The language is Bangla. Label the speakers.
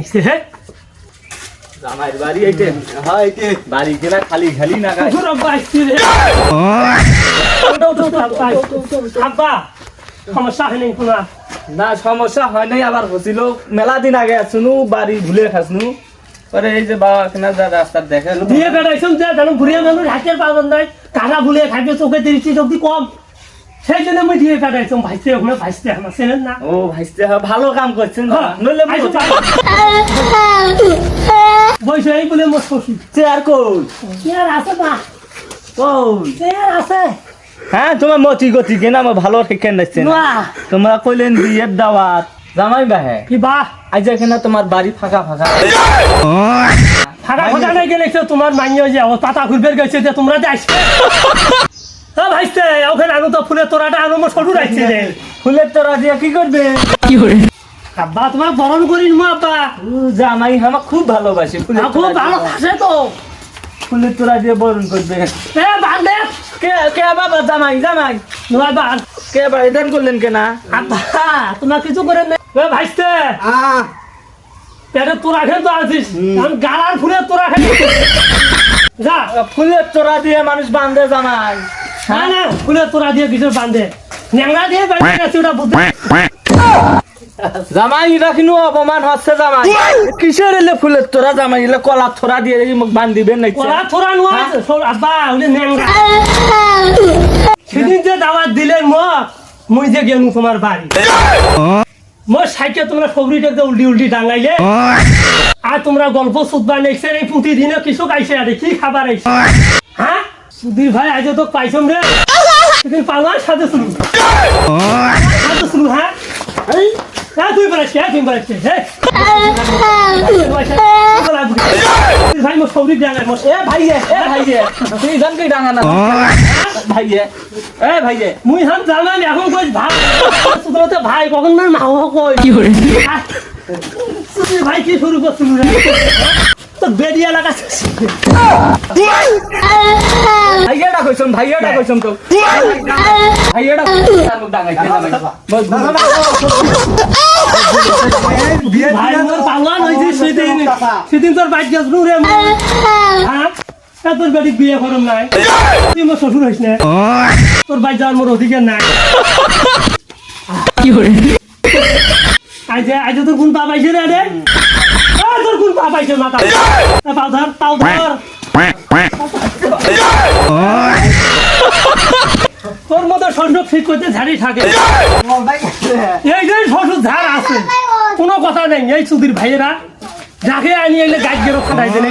Speaker 1: আসে হ্যাঁ?
Speaker 2: জামাইয়ের বাড়ি এইটে হ্যাঁ এইটে বাড়ি কেনা খালি খালি না
Speaker 1: আব্বা আসছে রে। আব্বা সমস্যা হয় নাই
Speaker 2: না সমস্যা হয় নাই আবার হছিল মেলা দিন আগে আসুনু বাড়ি ভুলে খাসনু। পরে এই যে বাবা কেনা যা রাস্তার দেখে
Speaker 1: দিয়ে বেড়াইছুন যে জানো ঘুরিয়ে মানুষ হাতের পাবেন নাই। কারা ভুলে থাকবে চোখে শক্তি কম। সেই জন্য আমি দিয়ে বেড়াইছুম ভাইতে ওখানে ভাইতে আমার চেনেন না?
Speaker 2: ও ভাইস্তে হ্যাঁ, ভালো কাম করছেন
Speaker 1: হ্যাঁ,
Speaker 2: নইলে
Speaker 1: আইসো ভাই। বইসো এই বলে মোট
Speaker 2: চেয়ার
Speaker 1: চেয়ার আছে না চেয়ার আছে।
Speaker 2: হ্যাঁ তোমার মতি গতি কেনা আমার ভালো নিচ্ছেন। তোমরা কইলেন বিয়ের দাওয়াত। জামাই বাহে।
Speaker 1: কি বাহ
Speaker 2: আজ এখানে তোমার বাড়ি ফাঁকা ফাঁকা।
Speaker 1: ফাঁকা ফাঁকা নাই গেলে তোমার মাইনে যে ও পাতা খুলবে গেছে যে তোমরা যে আসবে। হ্যাঁ ভাইস্তে ওখানে আনো তো ফুলের তোরাটা আনো মোর শ্বশুর আসছে রে
Speaker 2: ফুলের তোরা দিয়ে কি করবে?
Speaker 1: আব্বা তোমার বরণ করিন মা আব্বা।
Speaker 2: জামাই আমার খুব ভালোবাসে ফুলের
Speaker 1: খুব ভালো
Speaker 2: দিয়ে-
Speaker 1: তো।
Speaker 2: ফুলের তোরা দিয়ে বরণ করবে।
Speaker 1: এ বান্ধে
Speaker 2: কে কে বাবা জামাই জামাই?
Speaker 1: বান
Speaker 2: কে বাড়ি দান করলেন কেনা?
Speaker 1: আব্বা তোমার কিছু করে ভাইস্তে! পেটে তোরা খেয়ে তো আছিস। আমি গালার ফুলের তোরা খেয়ে যা।
Speaker 2: ফুলের তোরা দিয়ে মানুষ বান্ধে জামাই।
Speaker 1: না না ফুলের তোরা দিয়ে কিছু বান্ধে ন্যাংরা দিয়ে বেড়ে গেছে ওটা বুঝতে
Speaker 2: জামাই কিন্তু অপমান হচ্ছে জামাই। কিসের এলে ফুলের তোরা জামাই? এলে কলা থোরা দিয়ে দেখি মোক বান্ধ দিবেন নাকি
Speaker 1: ওরা থোড়া নোয়া আব্বা ন্যাংরা সেদিন যে দাওয়াত দিলেন ম মুই যে গেলু তোমার বাড়ি। মোর সাইকে তোমরা সবরিটাকে উল্টি উল্টি ডাঙাইলে আর তোমরা গল্প শুধবা নেছে এই প্রতিদিনে কিছু খাইছে আরে কি খাবার আইছে হ্যাঁ সুধীর ভাই আজ তো পাইছম রে সেদিন পাওয়া সাথে শুরু সাথে শুরু হ্যাঁ হ্যাঁ তুই বেড়াচ্ছি হ্যাঁ তুই বেড়াচ্ছি হ্যাঁ। ভাই মোর সবরি ডাঙাই মোর
Speaker 2: এ ভাই এ ভাই এ তুই জান ডাঙা না। ভাই এ এ ভাই এ
Speaker 1: মুই হাম জানান এখন কই ভাই। সুতরাতে ভাই কখন না মা কই কি করে ভাই কি শুরু তো বেরিয়া লাগা
Speaker 2: ভাইয়াটা কইছম ভাইয়াটা কইছম তো। ভাইয়াটা
Speaker 1: সেদিন। তোর বাইক রে হ্যাঁ? তোর বাড়ি বিয়ে করম নাই। তুই মোর শ্বশুর হইস না। তোর বাইক যাওয়ার মোর অধিকার নাই। কি করে আজ আজ তোর কোন পা পাইছে রে ধর তোর মতো সংযোগ ঠিক করতে ঝাড়ি থাকে। এই যে শ্বশুর ঝাড় আছে, কোনো কথা নেই। এই সুধীর ভাইয়েরা, যাকে আনি এলে গাছ খাটাই দেন